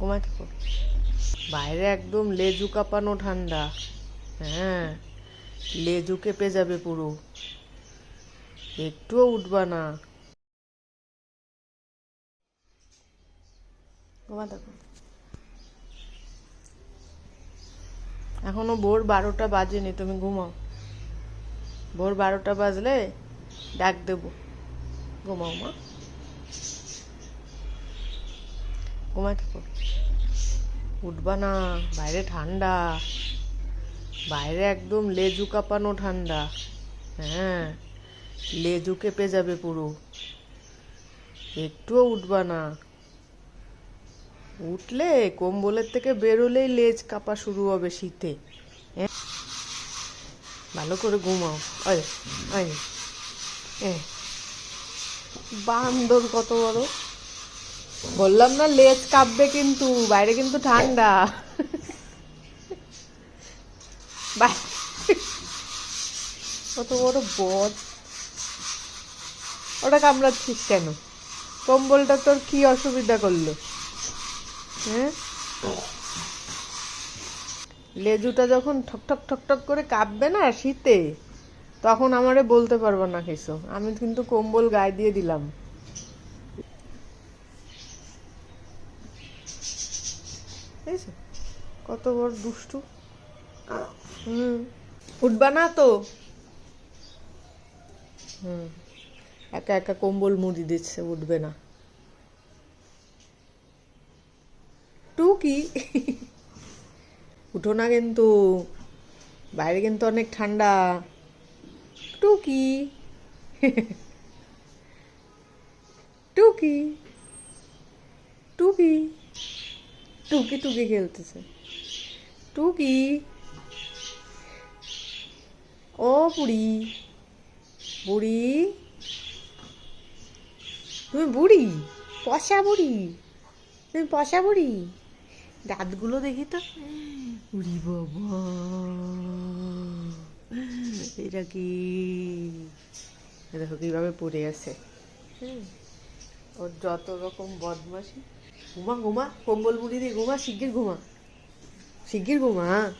ঘুমাতে বাইরে একদম লেজু কাঁপানো ঠান্ডা। হ্যাঁ লেজু কেঁপে যাবে পুরো। একটুও উঠবা না। এখনও ভোর বারোটা বাজেনি তুমি ঘুমাও। ভোর বারোটা বাজলে ডাক দেবো। ঘুমাও মা। থাকো উঠবা না, বাইরে ঠান্ডা। বাইরে একদম লেজু কাঁপানো ঠান্ডা। হ্যাঁ লেজু কেঁপে যাবে পুরো। একটুও উঠবা না। উঠলে কম্বলের থেকে বেরোলেই লেজ কাঁপা শুরু হবে শীতে? ভালো করে ঘুমাও। আয় বান্দর কত বড়? বললাম না, লেজ কাঁপবে কিন্তু, বাইরে কিন্তু ঠান্ডা। কত বড় বদ ওটা কামড়াচ্ছিস কেন? কম্বলটা তোর কি অসুবিধা করল? হ্যাঁ? লেজুটা যখন ঠক ঠক ঠক ঠক করে কাঁপবে না শীতে, তখন আমারে বলতে পারব না কিছু। আমি কিন্তু কম্বল গায়ে দিয়ে দিলাম। বুঝেছ? কত বড় দুষ্টু। হুম। উঠবা না তো। হুম। একা একা কম্বল মুড়ি দিচ্ছে, উঠবে না। টুকি। উঠো না কিন্তু। বাইরে কিন্তু অনেক ঠান্ডা। টুকি। টুকি। টুকি টুকি খেলতেছে। টুকি। ও বুড়ি। বুড়ি। তুমি বুড়ি? পশা বুড়ি। তুমি পশা বুড়ি? দাঁতগুলো দেখি তো। উড়ি বাবা। এটা কি? দেখো কীভাবে পড়ে আছে। ওর যত রকম বদমাসি ঘুমা ঘুমা, কম্বল মুড়ি দিয়ে ঘুমা, শিগগির ঘুমা। শিগগির ঘুমা হ্যাঁ?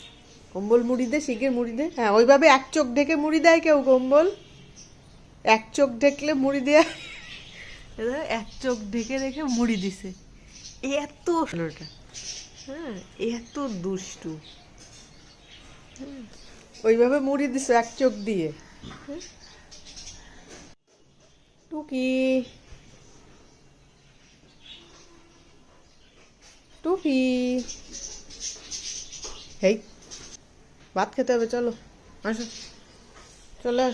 কম্বল মুড়ি দে, শিগগির মুড়ি দে। হ্যাঁ ওইভাবে এক চোখ ঢেকে মুড়ি দেয় কেউ কম্বল। এক চোখ ঢেকলে মুড়ি দেয়। এক চোখ ঢেকে রেখে মুড়ি দিছে। এত হ্যাঁ এত দুষ্টু। হুম। ওইভাবে মুড়ি দিছে এক চোখ দিয়ে। হ্যাঁ? টুকি। टोपी है बात करते हुए चलो अच्छा चलो